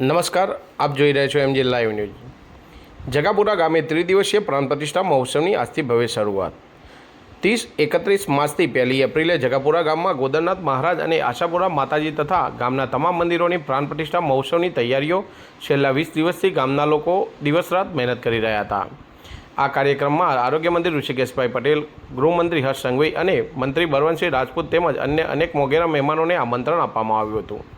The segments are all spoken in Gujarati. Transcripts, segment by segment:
નમસ્કાર, આપ જોઈ રહ્યા છો એમજી લાઈવ ન્યૂઝ જગાપુરા ગામે ત્રિદિવસીય પ્રાણ પ્રતિષ્ઠા મહોત્સવની આજથી ભવ્ય શરૂઆત. ત્રીસ એકત્રીસ માસથી પહેલી એપ્રિલે જગાપુરા ગામમાં ગોદરનાથ મહારાજ અને આશાપુરા માતાજી તથા ગામના તમામ મંદિરોની પ્રાણ પ્રતિષ્ઠા મહોત્સવની તૈયારીઓ છેલ્લા વીસ દિવસથી ગામના લોકો દિવસ રાત મહેનત કરી રહ્યા હતા. આ કાર્યક્રમમાં આરોગ્ય મંત્રી ઋષિકેશભાઈ પટેલ, ગૃહમંત્રી હર્ષ સંઘવી અને મંત્રી બળવંતસિંહ રાજપૂત તેમજ અન્ય અનેક મોગેરા મહેમાનોને આમંત્રણ આપવામાં આવ્યું હતું.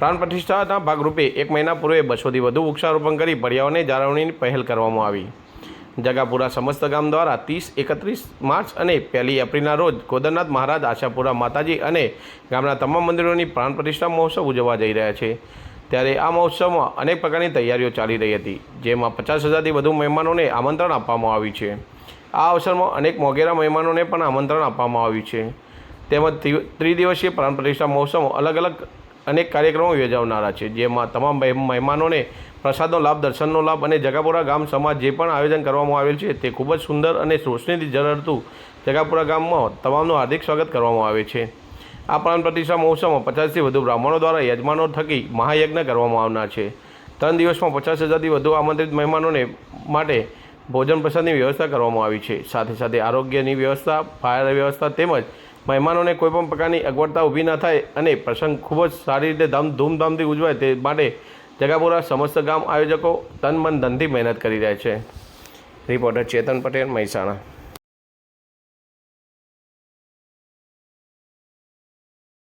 પ્રાણ પ્રતિષ્ઠાના ભાગરૂપે એક મહિના પૂર્વે બસોથી વધુ વૃક્ષારોપણ કરી પર્યાવરણની જાળવણીની પહેલ કરવામાં આવી. જગાપુરા સમસ્ત ગામ દ્વારા ત્રીસ, એકત્રીસ માર્ચ અને પહેલી એપ્રિલના રોજ ગોદરનાથ મહારાજ આશાપુરા માતાજી અને ગામના તમામ મંદિરોની પ્રાણ પ્રતિષ્ઠા મહોત્સવ ઉજવવા જઈ રહ્યા છે. ત્યારે આ મહોત્સવમાં અનેક પ્રકારની તૈયારીઓ ચાલી રહી હતી, જેમાં પચાસ હજારથી વધુ મહેમાનોને આમંત્રણ આપવામાં આવ્યું છે. આ અવસરમાં અનેક મોગેરા મહેમાનોને પણ આમંત્રણ આપવામાં આવ્યું છે. તેમજ ત્રિદિવસીય પ્રાણ પ્રતિષ્ઠા મહોત્સવમાં અલગ અલગ અનેક કાર્યક્રમો યોજાવનારા છે, જેમાં તમામ મહે- મહેમાનોને પ્રસાદનો લાભ, દર્શનનો લાભ અને જગાપુરા ગામ સમાજ જે પણ આયોજન કરવામાં આવેલ છે, તે ખૂબ જ સુંદર અને રોશનીથી ઝરડતું જગાપુરા ગામમાં તમામનું હાર્દિક સ્વાગત કરવામાં આવે છે. આ પ્રાણ પ્રતિષ્ઠા મહોત્સવમાં પચાસથી વધુ બ્રાહ્મણો દ્વારા યજમાનો થકી મહાયજ્ઞ કરવામાં આવનાર છે. ત્રણ દિવસમાં પચાસ હજારથી વધુ આમંત્રિત મહેમાનોને માટે ભોજન પ્રસાદની વ્યવસ્થા કરવામાં આવી છે. સાથે સાથે આરોગ્યની વ્યવસ્થા, ફાયર વ્યવસ્થા તેમજ મહેમાનોને કોઈપણ પ્રકારની અગવડતા ઊભી ન થાય અને પ્રસંગ ખૂબ જ સારી રીતે ધામ ધૂમધામથી ઉજવાય તે માટે જગાપુરા સમસ્ત ગામ આયોજકો તન મન ધનથી મહેનત કરી રહ્યા છે. રિપોર્ટર ચેતન પટેલ, મહેસાણા.